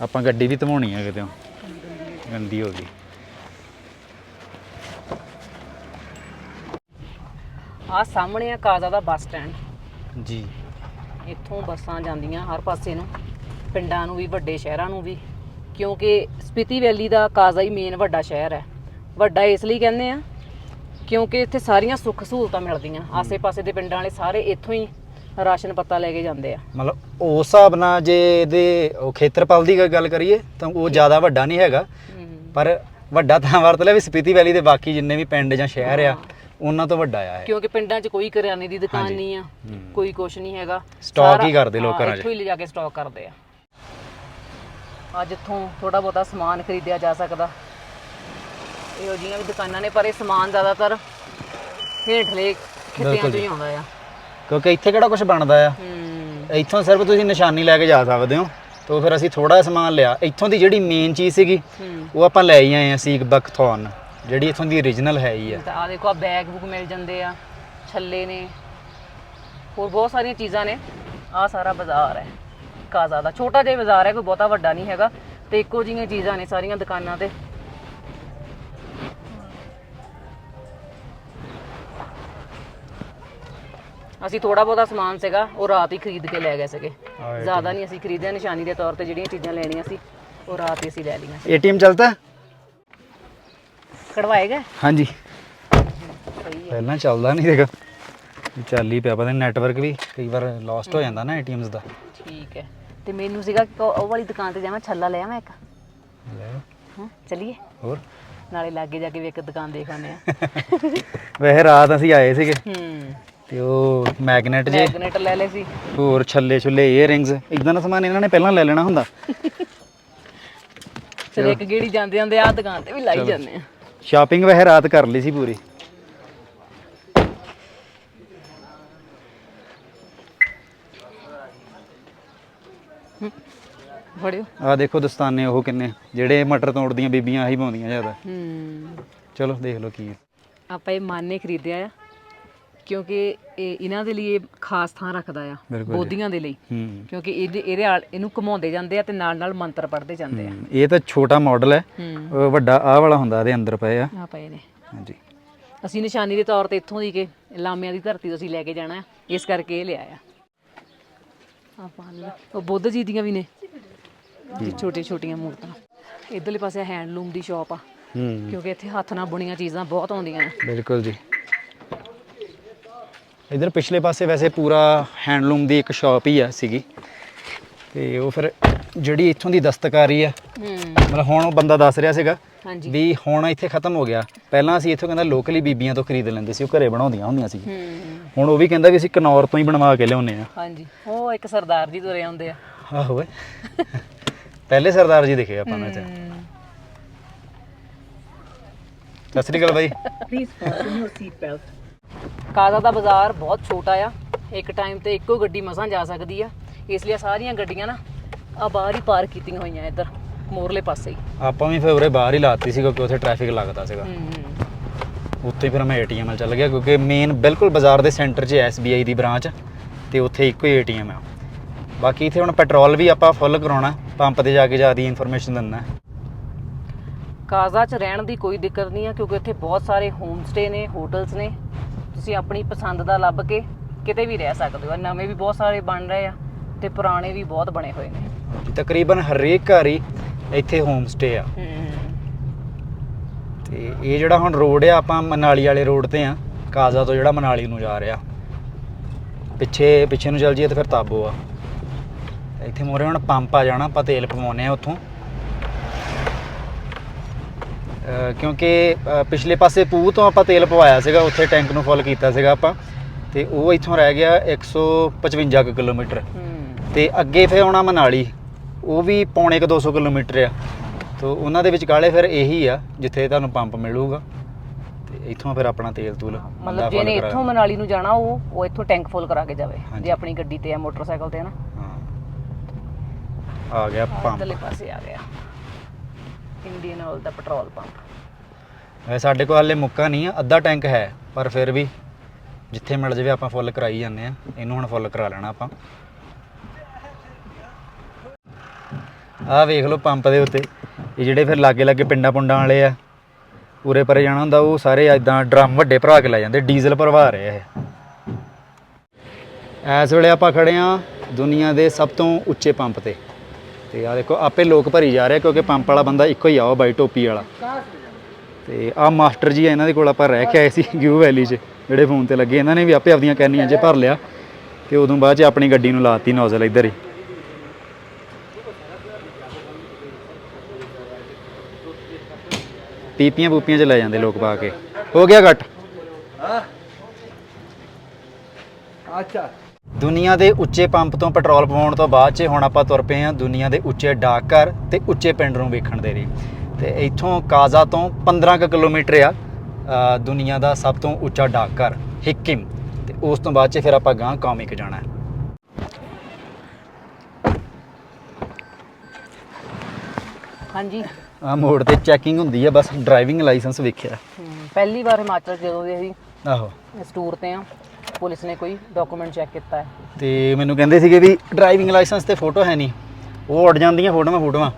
ਆਪਾਂ ਗੱਡੀ ਵੀ ਧਵਾਉਣੀ ਹੈ ਕਿਤੇ। ਗੰਦੀ ਹੋ ਗਈ। ਆ ਸਾਹਮਣੇ ਆ ਕਾਜ਼ਾ ਦਾ ਬੱਸ ਸਟੈਂਡ। ਜੀ। ਇੱਥੋਂ ਬੱਸਾਂ ਜਾਂਦੀਆਂ ਹਰ ਪਾਸੇ ਨੂੰ ਪਿੰਡਾਂ ਨੂੰ ਵੀ ਵੱਡੇ ਸ਼ਹਿਰਾਂ ਨੂੰ ਵੀ ਕਿਉਂਕਿ ਸਪੀਤੀ ਵੈਲੀ ਦਾ ਕਾਜ਼ਾ ਹੀ ਮੇਨ ਵੱਡਾ ਸ਼ਹਿਰ ਹੈ। ਵੱਡਾ ਇਸ ਲਈ ਕਹਿੰਦੇ ਆ ਕਿਉਂਕਿ ਇੱਥੇ ਸਾਰੀਆਂ ਸੁੱਖ ਸਹੂਲਤਾਂ ਮਿਲਦੀਆਂ ਆਸੇ-ਪਾਸੇ ਦੇ ਪਿੰਡਾਂ ਵਾਲੇ ਸਾਰੇ ਇੱਥੋਂ ਹੀ ਰਾਸ਼ਨ ਪੱਤਾ ਲੈ ਕੇ ਜਾਂਦੇ ਆ। ਮਤਲਬ ਉਸ ਹਿਸਾਬ ਨਾਲ ਜੇ ਇਹਦੇ ਉਹ ਖੇਤਰਫਲ ਦੀ ਗੱਲ ਕਰੀਏ ਤਾਂ ਉਹ ਜ਼ਿਆਦਾ ਵੱਡਾ ਨਹੀਂ ਹੈਗਾ। ਪਰ ਵੱਡਾ ਤਾਂ ਵਰਤ ਲਿਆ ਵੀ ਸਪੀਤੀ ਵੈਲੀ ਦੇ ਬਾਕੀ ਜਿੰਨੇ ਵੀ ਪਿੰਡ ਜਾਂ ਸ਼ਹਿਰ ਆ ਉਹਨਾਂ ਤੋਂ ਵੱਡਾ ਆ ਇਹ। ਕਿਉਂਕਿ ਪਿੰਡਾਂ 'ਚ ਕੋਈ ਕਰਿਆਨੇ ਦੀ ਦੁਕਾਨ ਹਾਂਜੀ। ਨਹੀਂ ਆ ਹੂੰ। ਕੋਈ ਕੁਛ ਨਹੀਂ ਹੈਗਾ। ਸਟਾਕ ਸਾਰਾ- ਹੀ ਕਰਦੇ ਲੋਕ ਹਾਂ, 'ਚ। ਇੱਥੋਂ ਹੀ ਲਿਜਾ ਕੇ ਸਟਾਕ ਕਰਦੇ ਆ। ਅੱਜ ਇੱਥੋਂ ਥੋੜਾ ਬਹੁਤਾ ਸਮਾਨ ਖਰੀਦਿਆ ਜਾ ਸਕਦਾ। ਇਹੋ ਜਿਹੀਆਂ ਵੀ ਦੁਕਾਨਾਂ ਨੇ ਪਰ ਇਹ ਸਮਾਨ ਜ਼ਿਆਦਾਤਰ ਹੇਠਲੇ ਖਿੱਤਿਆਂ ਬਿਲਕੁਲ 'ਚ ਹੀ ਜੀ। ਆਉਂਦਾ ਆ। ਕਿਉਂਕਿ ਇੱਥੇ ਕਿਹੜਾ ਕੁਝ ਬਣਦਾ ਆ? ਹੂੰ। ਇੱਥੋਂ ਸਿਰਫ ਤੁਸੀਂ ਨਿਸ਼ਾਨੀ ਲੈ ਕੇ ਜਾ ਸਕਦੇ ਹੋ। ਤੋਂ ਫਿਰ ਅਸੀਂ ਥੋੜਾ ਸਮਾਨ ਲਿਆ। ਇੱਥੋਂ ਦੀ ਜਿਹੜੀ ਮੇਨ ਚੀਜ਼ ਸੀਗੀ ਹੂੰ। ਉਹ ਆਪਾਂ ਲੈ ਹੀ ਆਏ ਆ ਸੀਕ ਬਖਤੌਨ। ਜਿਹੜੀ ਇੱਥੋਂ ਦੀ origignal ਹੈ ਹੀ ਆ। ਤਾਂ ਆ ਦੇਖੋ ਆ ਬੈਗ ਬੁੱਕ ਮਿਲ ਜਾਂਦੇ ਆ ਛੱਲੇ ਨੇ ਹੋਰ ਬਹੁਤ ਸਾਰੀਆਂ ਚੀਜ਼ਾਂ ਨੇ। ਆ ਸਾਰਾ ਬਾਜ਼ਾਰ ਹੈ ਕਾਜ਼ਾ ਦਾ। ਛੋਟਾ ਜਿਹਾ ਬਾਜ਼ਾਰ ਹੈ ਕੋਈ ਬਹੁਤਾ ਵੱਡਾ ਨਹੀਂ ਹੈਗਾ। ਤੇ ਇੱਕੋ ਜਿਹੀਆਂ ਚੀਜ਼ਾਂ ਨੇ ਸਾਰੀਆਂ ਦੁਕਾਨਾਂ ਤੇ। ਅਸੀਂ ਥੋੜਾ ਬਹੁਤਾ ਸਮਾਨ ਸੀਗਾ ਉਹ ਰਾਤ ਹੀ ਖਰੀਦ ਕੇ ਲੈ ਗਏ ਸੀਗੇ। ਜ਼ਿਆਦਾ ਨਹੀਂ ਅਸੀਂ ਖਰੀਦਿਆ ਨਿਸ਼ਾਨੀ ਦੇ ਤੌਰ ਤੇ ਜਿਹੜੀਆਂ ਚੀਜ਼ਾਂ ਲੈਣੀਆਂ ਸੀ ਉਹ ਰਾਤ ਹੀ ਅਸੀਂ ਲੈ ਲਈਆਂ ਏਟੀਐਮ ਚੱਲਦਾ? ਕਢਵਾਏਗਾ? ਹਾਂਜੀ। ਪਹਿਲਾਂ ਚੱਲਦਾ ਨਹੀਂ ਇਹ ਚੱਲ ਹੀ ਪਿਆ ਪਤਾ ਨੈਟਵਰਕ ਵੀ ਕਈ ਵਾਰ ਲੋਸਟ ਹੋ ਜਾਂਦਾ ਨਾ ਏਟੀਐਮਸ ਦਾ। ਠੀਕ ਹੈ। ਤੇ ਮੈਨੂੰ ਸੀਗਾ ਕਿ ਉਹ ਉਹ ਵਾਲੀ ਦੁਕਾਨ ਤੇ ਜਾਵਾਂ ਛੱਲਾ ਲਿਆ ਮੈਂ ਇੱਕ? ਹਾਂ ਚਲਿਏ। ਹੋਰ? ਨਾਲੇ ਲਾਗੇ ਜਾ ਕੇ ਵੀ ਇੱਕ ਦੁਕਾਨ ਦੇਖ ਆਉਂਦੇ ਆ ਵੈਸੇ ਰਾਤ ਅਸੀਂ ਆਏ ਸੀਗੇ। ਹੂੰ। ਤੇ ਉਹ ਮੈਗਨੇਟ ਜੇ। ਮੈਗਨੇਟ ਲੈ ਲਏ ਸੀ। ਹੋਰ ਛੱਲੇ ਛੁੱਲੇ ਏਅਰਿੰਗਸ ਇਦਾਂ ਦਾ ਸਮਾਨ ਇਹਨਾਂ ਨੇ ਪਹਿਲਾਂ ਲੈ ਲੈਣਾ ਹੁੰਦਾ। ਚਲ ਇੱਕ ਗੇੜੀ ਜਾਂਦੇ ਜਾਂਦੇ ਆ ਦੁਕਾਨ ਤੇ ਵੀ ਲਾਈ ਜਾਂਦੇ ਆ। ਸ਼ਾਪਿੰਗ ਵੈਸੇ ਰਾਤ ਕਰ ਲਈ ਸੀ ਪੂਰੀ। ਫੜਿਓ। ਆ ਦੇਖੋ ਦਸਤਾਨੇ ਉਹ ਕਿੰਨੇ ਜਿਹੜੇ ਮਟਰ ਤੋੜਦੀਆਂ ਬੀਬੀਆਂ ਆਹੀ ਪਾਉਂਦੀਆਂ ਜ਼ਿਆਦਾ। ਹੂੰ। ਚਲੋ ਦੇਖ ਲਓ ਕੀ ਹੈ। ਆਪਾਂ ਇਹ ਮਾਨੇ ਖਰੀਦਿਆ ਆ। ਕਿਉਂਕਿ ਇਹ ਇਹਨਾਂ ਦੇ ਲਈ ਇਹ ਖਾਸ ਥਾਂ ਰੱਖਦਾ ਆ ਬਿਲਕੁਲ ਜੀ। ਬੋਧੀਆਂ ਦੇ ਲਈ। ਹੂੰ। ਕਿਉਂਕਿ ਇਹਦੇ ਇਹਦੇ ਆਲ- ਇਹਨੂੰ ਘੁਮਾਉਂਦੇ ਜਾਂਦੇ ਆ ਤੇ ਨਾਲ ਨਾਲ ਮੰਤਰ ਪੜ੍ਹਦੇ ਜਾਂਦੇ ਆ। ਇਹ ਤਾਂ ਛੋਟਾ ਮਾਡਲ ਹੈ। ਹੂੰ। ਉਹ ਵੱਡਾ ਆਹ ਵਾਲਾ ਹੁੰਦਾ ਇਹਦੇ ਅੰਦਰ ਪਏ ਆ। ਆ ਪਏ ਨੇ। ਹਾਂਜੀ। ਅਸੀਂ ਨਿਸ਼ਾਨੀ ਦੇ ਤੌਰ ਤੇ ਇੱਥੋਂ ਦੀ ਕਿ ਲਾਮਿਆਂ ਦੀ ਧਰਤੀ ਤੋਂ ਅਸੀਂ ਲੈ ਕੇ ਜਾਣਾ ਹੈ, ਇਸ ਕਰਕੇ ਇਹ ਲਿਆ ਆ। ਲੈ- ਉਹ ਬੁੱਧ ਜੀ ਦੀਆਂ ਵੀ ਨੇ। ਛੋਟੇ ਛੋਟੀਆਂ ਮੂਰਤਾਂ। ਇਧਰਲੇ ਪਾਸੇ ਹੈਂਡਲੂਮ ਦੀ ਸ਼ਾਪ ਆ। ਹੂੰ। ਕਿਉਂਕਿ ਇੱਥੇ ਹੱਥ ਨਾਲ ਬੁਣੀਆਂ ਚੀਜ਼ਾਂ ਬਹੁਤ ਆਉਂਦੀਆਂ ਆ ਬਿਲਕੁਲ ਜੀ। ਇਧਰ ਪਿਛਲੇ ਪਾਸੇ ਵੈਸੇ ਪੂਰਾ ਹੈਂਡਲੂਮ ਦੀ ਇੱਕ ਸ਼ਾਪ ਹੀ ਆ ਸੀਗੀ। ਤੇ ਉਹ ਫਿਰ ਜਿਹੜੀ ਇੱਥੋਂ ਦੀ ਦਸਤਕਾਰੀ ਆ ਮਤਲਬ ਹੁਣ ਉਹ ਬੰਦਾ ਦੱਸ ਰਿਹਾ ਸੀਗਾ ਵੀ ਹੁਣ ਇੱਥੇ ਖਤਮ ਹੋ ਗਿਆ। ਪਹਿਲਾਂ ਅਸੀਂ ਇੱਥੋਂ ਕਹਿੰਦਾ ਲੋਕਲੀ ਬੀਬੀਆਂ ਤੋਂ ਖਰੀਦ ਲੈਂਦੇ ਸੀ ਉਹ ਘਰੇ ਬਣਾਉਂਦੀਆਂ ਹੁੰਦੀਆਂ ਸੀ। ਹੁਣ ਉਹ ਵੀ ਕਹਿੰਦਾ ਵੀ ਅਸੀਂ ਕਨੌਰ ਤੋਂ ਹੀ ਬਣਵਾ ਕੇ ਲਿਆਉਂਦੇ ਆ ਹਾਂਜੀ। ਉਹ ਇੱਕ ਸਰਦਾਰ ਜੀ ਤੁਰੇ ਆਉਂਦੇ ਆ। ਆਹੋ ਪਹਿਲੇ ਸਰਦਾਰ ਜੀ ਦਿਖੇ ਆਪਾਂ ਨੂੰ ਇੱਥੇ। ਸਤਿ ਸ੍ਰੀ ਅਕਾਲ ਬਾਈ। Please fasten your seat belt Kaza ਦਾ ਬਾਜ਼ਾਰ ਬਹੁਤ ਛੋਟਾ ਆ। ਇੱਕ ਟਾਈਮ ਤੇ ਇੱਕੋ ਗੱਡੀ ਮਸਾਂ ਜਾ ਸਕਦੀ ਆ। ਇਸ ਲਈ ਸਾਰੀਆਂ ਗੱਡੀਆਂ ਨਾ ਆ ਬਾਹਰ ਹੀ ਪਾਰਕ ਕੀਤੀਆਂ ਹੋਈਆਂ ਇੱਧਰ ਮੋਰਲੇ ਪਾਸੇ ਹੀ। ਆਪਾਂ ਵੀ ਫਿਰ ਉਰੇ ਬਾਹਰ ਹੀ ਲਾਤੀ ਸੀ ਕਿਉਂਕਿ ਉੱਥੇ ਟ੍ਰੈਫਿਕ ਲੱਗਦਾ ਸੀਗਾ। ਹੂੰ ਉੱਥੇ ਫਿਰ ਮੈਂ ਏਟੀਐਮ ਚੱਲ ਗਿਆ ਕਿਉਂਕਿ ਮੇਨ ਬਿਲਕੁਲ ਬਾਜ਼ਾਰ ਦੇ ਸੈਂਟਰ 'ਚ ਐਸਬੀਆਈ ਦੀ ਬ੍ਰਾਂਚ ਤੇ ਉੱਥੇ ਇੱਕੋ ਹੀ ਏਟੀਐਮ ਆ। ਬਾਕੀ ਇੱਥੇ ਹੁਣ ਪੈਟਰੋਲ ਵੀ ਆਪਾਂ ਫੁੱਲ ਕਰਾਉਣਾ ਪੰਪ ਤੇ ਜਾ ਕੇ ਜ਼ਿਆਦਾ ਇਨਫੋਰਮੇਸ਼ਨ ਦਿੰਨਾ ਕਾਜ਼ਾ 'ਚ ਰਹਿਣ ਦੀ ਕੋਈ ਦਿੱਕਤ ਨਹੀਂ ਆ ਕਿਉਂਕਿ ਇੱਥੇ ਬਹੁਤ ਸਾਰੇ ਹੋਮ ਸਟੇ ਨੇ ਹੋਟਲਸ ਨੇ। ਤੁਸੀਂ ਆਪਣੀ ਪਸੰਦ ਦਾ ਲੱਭ ਕੇ ਕਿਤੇ ਵੀ ਰਹਿ ਸਕਦੇ ਹੋ। ਨਵੇਂ ਵੀ ਬਹੁਤ ਸਾਰੇ ਬਣ ਰਹੇ ਆ ਤੇ ਪੁਰਾਣੇ ਵੀ ਬਹੁਤ ਬਣੇ ਹੋਏ ਨੇ। ਜੀ ਤਕਰੀਬਨ ਹਰੇਕ ਘਰ ਹੀ ਇੱਥੇ ਹੋਮ ਸਟੇ ਆ ਤੇ ਇਹ ਜਿਹੜਾ ਹੁਣ ਰੋਡ ਆ ਆਪਾਂ ਮਨਾਲੀ ਵਾਲੇ ਰੋਡ ਤੇ ਆ ਕਾਜ਼ਾ ਤੋਂ ਜਿਹੜਾ ਮਨਾਲੀ ਨੂੰ ਜਾ ਰਿਹਾ। ਪਿੱਛੇ ਪਿੱਛੇ ਨੂੰ ਚੱਲ ਜੀਏ ਤੇ ਫਿਰ ਤਾਬੋ ਆ। ਇੱਥੇ ਮੋਰੇ ਹੁਣ ਪੰਪ ਆ ਜਾਣਾ ਆਪਾਂ ਤੇਲ ਪਵਾਉਨੇ ਆ ਉੱਥੋਂ। ਕਿਉਂਕਿ ਪਿਛਲੇ ਪਾਸੇ ਪੂ ਤੋਂ ਆਪਾਂ ਤੇਲ ਪਵਾਇਆ ਸੀਗਾ ਉੱਥੇ ਟੈਂਕ ਨੂੰ ਫੁੱਲ ਕੀਤਾ ਸੀਗਾ ਆਪਾਂ। ਤੇ ਉਹ ਇੱਥੋਂ ਰਹਿ ਗਿਆ 155 ਕੁ ਕਿਲੋਮੀਟਰ। ਤੇ ਅੱਗੇ ਫਿਰ ਆਉਣਾ ਮਨਾਲੀ। ਉਹ ਵੀ ਪੌਣੇ ਕੁ 200 ਕਿਲੋਮੀਟਰ ਆ। ਤੋ ਉਹਨਾਂ ਦੇ ਵਿਚਕਾਲੇ ਫਿਰ ਇਹੀ ਆ ਜਿੱਥੇ ਤੁਹਾਨੂੰ ਪੰਪ ਮਿਲੂਗਾ। ਤੇ ਇੱਥੋਂ ਫਿਰ ਆਪਣਾ ਤੇਲ ਤੂਲ ਮਤਲਬ ਜਿਹਨੇ ਇੱਥੋਂ ਮਨਾਲੀ ਨੂੰ ਜਾਣਾ ਉਹ ਉਹ ਇੱਥੋਂ ਟੈਂਕ ਫੁੱਲ ਕਰਾ ਕੇ ਜਾਵੇ। ਜੇ ਆਪਣੀ ਗੱਡੀ ਤੇ ਆ ਮੋਟਰਸਾਈਕਲ ਤੇ ਨਾ। ਹਾਂ। ਆ ਗਿਆ ਪੰਪ। ਇਧਰਲੇ ਪਾਸੇ ਆ ਗਿਆ। ਇੰਡੀਅਨ ਆਇਲ ਦਾ ਪੈਟਰੋਲ ਪੰਪ। ਵੈਸੇ ਸਾਡੇ ਕੋਲ ਹਾਲੇ ਮੁੱਕਾ ਨਹੀਂ ਆ, ਅੱਧਾ ਟੈਂਕ ਹੈ, ਪਰ ਫਿਰ ਵੀ ਜਿੱਥੇ ਮਿਲ ਜਾਵੇ ਆਪਾਂ ਫੁੱਲ ਕਰਾਈ ਜਾਂਦੇ ਆ। ਇਹਨੂੰ ਹੁਣ ਫੁੱਲ ਕਰਾ ਲੈਣਾ ਆਪਾਂ। ਆਹ ਵੇਖ ਲਓ ਪੰਪ ਦੇ ਉੱਤੇ, ਇਹ ਜਿਹੜੇ ਫਿਰ ਲਾਗੇ ਲਾਗੇ ਪਿੰਡਾਂ ਪੁੰਡਾਂ ਵਾਲੇ ਆ, ਉਰੇ ਪਰੇ ਜਾਣਾ ਹੁੰਦਾ, ਉਹ ਸਾਰੇ ਐਦਾਂ ਡਰਮ ਵੱਡੇ ਭਰਾ ਕੇ ਲੈ ਜਾਂਦੇ, ਡੀਜ਼ਲ ਭਰਵਾ ਰਹੇ ਆ ਇਹ। ਇਸ ਵੇਲੇ ਆਪਾਂ ਖੜੇ ਆ ਦੁਨੀਆ ਦੇ ਸਭ ਤੋਂ ਉੱਚੇ ਪੰਪ ਤੇ। ਤੇ ਆ ਦੇਖੋ, ਆਪੇ ਲੋਕ ਭਰੀ ਜਾ ਰਹੇ ਕਿਉਂਕਿ ਪੰਪ ਵਾਲਾ ਬੰਦਾ ਇੱਕੋ ਹੀ ਆ, ਉਹ ਬਾਈ ਟੋਪੀ ਵਾਲਾ। ਤੇ ਆ ਮਾਸਟਰ ਜੀ ਆ, ਇਹਨਾਂ ਦੇ ਕੋਲ ਆਪਾਂ ਰਹਿ ਕੇ ਆਏ ਸੀ ਗਿਊ ਵੈਲੀ 'ਚ, ਜਿਹੜੇ ਫੋਨ ਤੇ ਲੱਗੇ, ਇਹਨਾਂ ਨੇ ਵੀ ਆਪੇ ਆਪਦੀਆਂ ਕੈਨੀਆਂ 'ਚ ਭਰ ਲਿਆ। ਤੇ ਉਦੋਂ ਬਾਅਦ 'ਚ ਆਪਣੀ ਗੱਡੀ ਨੂੰ ਲਾਤੀ ਨੋਜ਼ਲ ਇੱਧਰ ਹੀ। ਪੀਪੀਆਂ ਪੂਪੀਆਂ 'ਚ ਲੈ ਜਾਂਦੇ ਲੋਕ ਪਾ ਕੇ। ਹੋ ਗਿਆ ਘੱਟ। ਅੱਛਾ। ਦੁਨੀਆ ਦੇ ਉੱਚੇ ਪੰਪ ਤੋਂ ਪੈਟਰੋਲ ਪਵਾਉਣ ਤੋਂ ਬਾਅਦ 'ਚ ਹੁਣ ਆਪਾਂ ਤੁਰ ਪਏ ਹਾਂ ਦੁਨੀਆ ਦੇ ਉੱਚੇ ਡਾਕਘਰ ਤੇ ਉੱਚੇ ਪਿੰਡ ਨੂੰ ਵੇਖਣ ਦੇ ਲਈ। ਤੇ ਇੱਥੋਂ ਕਾਜ਼ਾ ਤੋਂ 15 ਕੁ ਕਿਲੋਮੀਟਰ ਆ ਦੁਨੀਆ ਦਾ ਸਭ ਤੋਂ ਉੱਚਾ ਡਾਕਘਰ ਹਿੱਕਿਮ। ਤੇ ਉਸ ਤੋਂ ਬਾਅਦ 'ਚ ਫਿਰ ਆਪਾਂ ਗਾਂ ਕਾਮਿਕ ਜਾਣਾ। ਹੈ ਹਾਂਜੀ। ਆ ਮੋੜ ਤੇ ਚੈਕਿੰਗ ਹੁੰਦੀ ਆ ਬਸ ਡਰਾਈਵਿੰਗ ਲਾਇਸੈਂਸ ਵੇਖਿਆ। ਪਹਿਲੀ ਵਾਰ ਹਿਮਾਚਲ ਜਦੋਂ ਦੇ ਅਸੀਂ ਆਹੋ। ਇਸ ਟੂਰ ਤੇ ਆ। ਪੁਲਿਸ ਨੇ ਕੋਈ ਡਾਕੂਮੈਂਟ ਚੈੱਕ ਕੀਤਾ ਹੈ? ਤੇ ਮੈਨੂੰ ਕਹਿੰਦੇ ਸੀਗੇ ਵੀ ਡਰਾਈਵਿੰਗ ਲਾਇਸੈਂਸ ਤੇ ਫੋਟੋ ਹੈ ਨਹੀਂ। ਉਹ ਉੱਡ ਜਾਂਦੀਆਂ ਫੋਟੋਆਂ ਫੋਟੋਆਂ।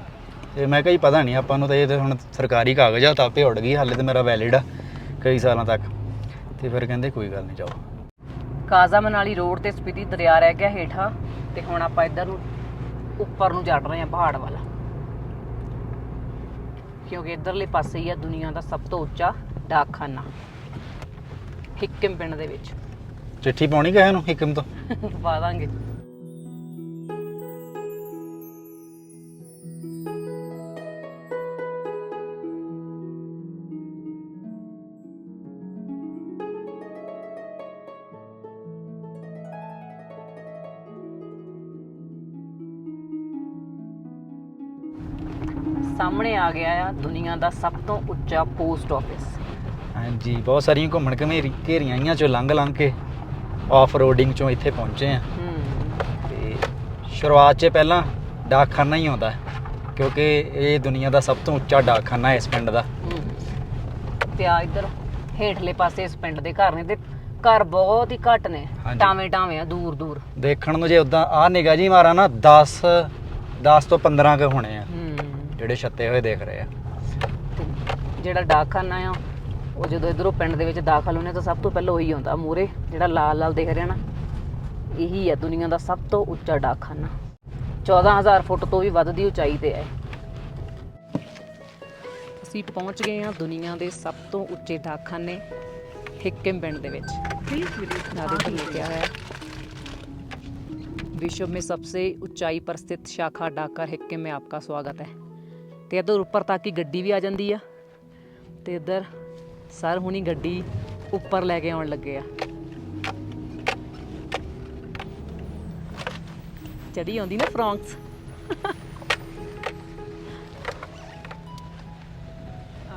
ਤੇ ਮੈਂ ਕਿਹਾ ਜੀ ਪਤਾ ਨਹੀਂ ਆਪਾਂ ਨੂੰ ਤਾਂ ਇਹ ਤਾਂ ਹੁਣ ਸਰਕਾਰੀ ਕਾਗਜ਼ ਆ ਤਾਂ ਆਪੇ ਉੱਡ ਗਈ ਹਾਲੇ ਤੇ ਮੇਰਾ ਵੈਲਿਡ ਆ ਕਈ ਸਾਲਾਂ ਤੱਕ। ਤੇ ਫਿਰ ਕਹਿੰਦੇ ਕੋਈ ਗੱਲ ਨਹੀਂ ਜਾਓ। ਕਾਜ਼ਾ ਮਨਾਲੀ ਰੋਡ ਤੇ ਸਪੀਤੀ ਦਰਿਆ ਰਹਿ ਗਿਆ ਹੇਠਾਂ ਤੇ ਹੁਣ ਆਪਾਂ ਇੱਧਰ ਨੂੰ ਉੱਪਰ ਨੂੰ ਚੜ ਰਹੇ ਹਾਂ ਪਹਾੜ ਵੱਲ। ਕਿਉਂਕਿ ਇੱਧਰਲੇ ਪਾਸੇ ਹੀ ਆ ਦੁਨੀਆ ਦਾ ਸਭ ਤੋਂ ਉੱਚਾ ਡਾਕਖਾਨਾ ਹਿੱਕਿਮ ਪਿੰਡ ਦੇ ਵਿੱਚ। ਚਿੱਠੀ ਪਾਉਣੀ ਕਿਸੇ ਨੂੰ ਹਿਕਮ ਤੋਂ? ਪਾ ਦਾਂਗੇ। ਸਾਹਮਣੇ ਆ ਗਿਆ ਆ ਦੁਨੀਆ ਦਾ ਸਭ ਤੋਂ ਉੱਚਾ ਪੋਸਟ ਆਫਿਸ ਹਾਂਜੀ ਬਹੁਤ ਸਾਰੀਆਂ ਘੁੰਮਣ ਘਮੇਰੀ ਘੇਰੀਆਂ ਆਈਆਂ ਚੋਂ ਲੰਘ ਲੰਘ ਕੇ। ਆਫ ਰੋਡਿੰਗ ਚੋਂ ਇੱਥੇ ਪਹੁੰਚੇ ਆ। ਤੇ ਸ਼ੁਰੂਆਤ 'ਚ ਪਹਿਲਾਂ ਡਾਕਖਾਨਾ ਹੀ ਆਉਂਦਾ ਕਿਉਂਕਿ ਇਹ ਦੁਨੀਆ ਦਾ ਸਭ ਤੋਂ ਉੱਚਾ ਡਾਕਖਾਨਾ ਇਸ ਪਿੰਡ ਦਾ। ਤੇ ਆ ਇੱਧਰ ਹੇਠਲੇ ਪਾਸੇ ਇਸ ਪਿੰਡ ਦੇ ਘਰ ਨੇ ਤੇ ਘਰ ਬਹੁਤ ਹੀ ਘੱਟ ਨੇ। ਟਾਵੇਂ ਟਾਵੇਂ ਆ ਦੂਰ ਦੂਰ। ਦੇਖਣ ਨੂੰ ਜੇ ਉਦਾਂ ਆ ਨਿਗਾਹ ਜੀ ਮਾਰਾ ਨਾ 10 10 ਤੋਂ 15 ਕ ਹੋਣੇ ਆ ਜਿਹੜੇ ਛੱਤੇ ਹੋਏ ਦੇਖ ਰਹੇ ਆ। ਜਿਹੜਾ ਡਾਕਖਾਨਾ ਆ ਉਹ ਜਦੋਂ ਇਧਰੋਂ ਪਿੰਡ ਦੇ ਵਿੱਚ ਦਾਖਲ ਹੋਣੇ ਤਾਂ ਸਭ ਤੋਂ ਪਹਿਲਾਂ ਉਹੀ ਆਉਂਦਾ ਮੂਰੇ ਜਿਹੜਾ ਲਾਲ ਲਾਲ ਦਿਖ ਰਿਹਾ ਨਾ ਇਹੀ ਹੈ ਦੁਨੀਆ ਦਾ ਸਭ ਤੋਂ ਉੱਚਾ ਡਾਕਖਾਨਾ 14000 ਫੁੱਟ ਤੋਂ ਵੀ ਵੱਧ ਦੀ ਉਚਾਈ ਤੇ ਹੈ ਅਸੀਂ ਪਹੁੰਚ ਗਏ ਹਾਂ ਦੁਨੀਆ ਦੇ ਸਭ ਤੋਂ ਉੱਚੇ ਡਾਕਖਾਨੇ ਹਿੱਕਿਮ ਪਿੰਡ ਦੇ ਵਿੱਚ नारे पर लिखा है विश्व में सबसे ऊंचाई पर स्थित शाखा डाकर हिक्किम में आपका स्वागत है ਤੇ ਇੱਧਰ ਉੱਪਰ ਤੱਕ ਹੀ ਗੱਡੀ ਵੀ ਆ ਜਾਂਦੀ ਆ ਤੇ ਇੱਧਰ ਸਰ ਹੁਣੀ ਗੱਡੀ ਉੱਪਰ ਲੈ ਕੇ ਆਉਣ ਲੱਗੇ ਆ। ਚੜੀ ਆਉਂਦੀ ਨਾ ਫ੍ਰਾਂਕਸ।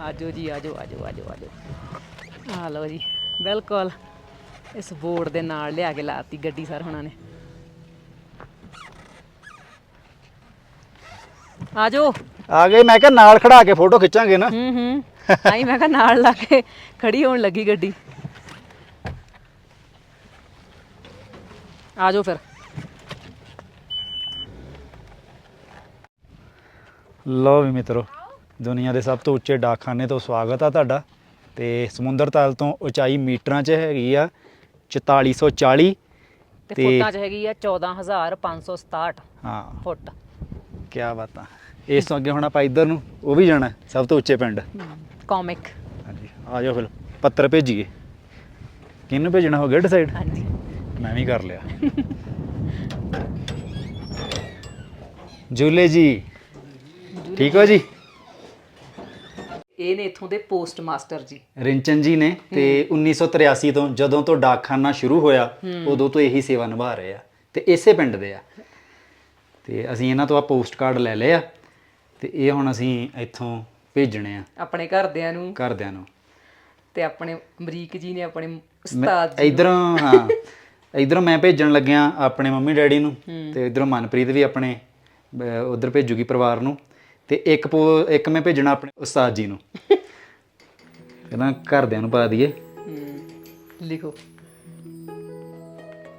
ਆਜੋ ਜੀ ਆਜੋ ਆਜੋ ਆਜੋ ਆਜੋ। ਆ ਲਓ ਜੀ ਬਿਲਕੁਲ। ਇਸ ਬੋਰਡ ਦੇ ਨਾਲ ਲਿਆ ਕੇ ਲਾਤੀ ਗੱਡੀ ਸਰ ਹੁਣਾਂ ਨੇ। ਆਜੋ। ਆ ਗਏ ਮੈਂ ਕਿਹਾ ਨਾਲ ਖੜਾ ਕੇ ਫੋਟੋ ਖਿੱਚਾਂਗੇ ਨਾ। ਹੂੰ ਹੂੰ। ਆਈ ਮੈਂ ਕਿਹਾ ਨਾਲ ਲਾ ਕੇ ਖੜੀ ਹੋਣ ਲੱਗੀ ਗੱਡੀ। ਆਜੋ ਫਿਰ। ਲਓ ਵੀ ਮਿੱਤਰੋ ਦੁਨੀਆ ਦੇ ਸਭ ਤੋਂ ਉੱਚੇ ਡਾਕਖਾਨੇ ਤੋਂ ਸਵਾਗਤ ਆ ਤੁਹਾਡਾ। ਤੇ ਸਮੁੰਦਰ ਤਲ ਤੋਂ ਉਚਾਈ ਮੀਟਰਾਂ 'ਚ ਹੈਗੀ ਆ 4440 ਤੇ ਫੁੱਟਾਂ 'ਚ ਹੈਗੀ ਆ 14567 ਹਾਂ। ਫੁੱਟ। ਕੀ ਬਾਤਾਂ ਇਸ ਤੋਂ ਅੱਗੇ ਹੁਣ ਆਪਾਂ ਇੱਧਰ ਨੂੰ ਉਹ ਵੀ ਜਾਣਾ ਸਭ ਤੋਂ ਉੱਚੇ ਪਿੰਡ। ਕਾਮਿਕ ਹਾਂਜੀ ਆ ਜਾਓ ਫਿਰ ਪੱਤਰ ਭੇਜੀਏ। ਕਿਹਨੂੰ ਭੇਜਣਾ ਹੋ ਗਿੱਡ ਸਾਈਡ ਹਾਂਜੀ। ਮੈਂ ਵੀ ਕਰ ਲਿਆ। ਜੂਲੇ ਜੀ ਠੀਕ ਹੋ ਜੀ? ਇਹ ਨੇ ਇਥੋਂ ਦੇ ਪੋਸਟ ਮਾਸਟਰ ਜੀ। ਰਿੰਚਨ ਜੀ ਨੇ ਤੇ 1983 ਤੋਂ ਜਦੋਂ ਤੋਂ ਡਾਕਖਾਨਾ ਸ਼ੁਰੂ ਹੋਇਆ ਉਦੋਂ ਤੋਂ ਇਹੀ ਸੇਵਾ ਨਿਭਾ ਰਹੇ ਆ। ਤੇ ਇਸੇ ਪਿੰਡ ਦੇ ਆ। ਤੇ ਅਸੀਂ ਇਹਨਾਂ ਤੋਂ ਆ ਪੋਸਟ ਕਾਰਡ ਲੈ ਲਏ ਆ। ਤੇ ਇਹ ਹੁਣ ਅਸੀਂ ਇੱਥੋਂ ਭੇਜਣੇ ਆ। ਆਪਣੇ ਘਰਦਿਆਂ ਨੂੰ। ਘਰਦਿਆਂ ਨੂੰ। ਤੇ ਆਪਣੇ ਅਮਰੀਕ ਜੀ ਨੇ ਆਪਣੇ ਉਸਤਾਦ ਜੀ ਇਧਰੋਂ ਹਾਂ। ਇਧਰੋਂ ਮੈਂ ਭੇਜਣ ਲੱਗਿਆ ਆਪਣੇ ਮੰਮੀ ਡੈਡੀ ਨੂੰ ਤੇ ਇਧਰੋਂ ਮਨਪ੍ਰੀਤ ਵੀ ਆਪਣੇ ਉਧਰ ਭੇਜੂਗੀ ਪਰਿਵਾਰ ਨੂੰ। ਤੇ ਇੱਕ ਇੱਕ ਮੈਂ ਭੇਜਣਾ ਆਪਣੇ ਉਸਤਾਦ ਜੀ ਨੂੰ। ਪਹਿਲਾਂ ਘਰਦਿਆਂ ਨੂੰ ਪਾ ਦਈਏ। ਲਿਖੋ।